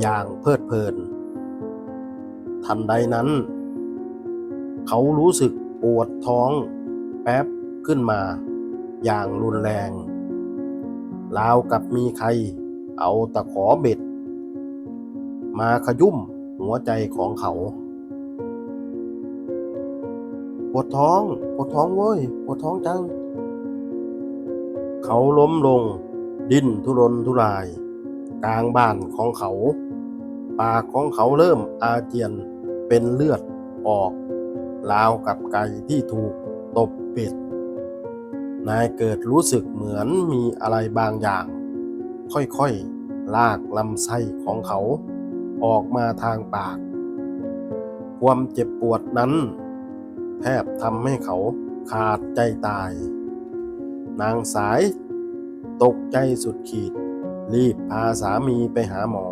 อย่างเพลิดเพลิน ทันใดนั้น เขารู้สึกปวดท้องแป๊บขึ้นมา อย่างรุนแรงราวกับมีใครเอาตะขอเบ็ด มาขยุ่มหัวใจของเขา ปวดท้อง ปวดท้องเว้ย ปวดท้องจัง เขาล้มลง ดิ้นทุรนทุราย กลางบ้านของเขา ปากของเขาเริ่มอาเจียนเป็นเลือดออกราวกับไก่ที่ถูกตบเป็ด นายเกิดรู้สึกเหมือนมีอะไรบางอย่าง ค่อยๆ ลากลำไส้ของเขาออกมาทางปาก ความเจ็บปวดนั้น แทบทำให้เขาขาดใจตาย นางสาย ตกใจสุดขีด รีบพาสามีไปหาหมอ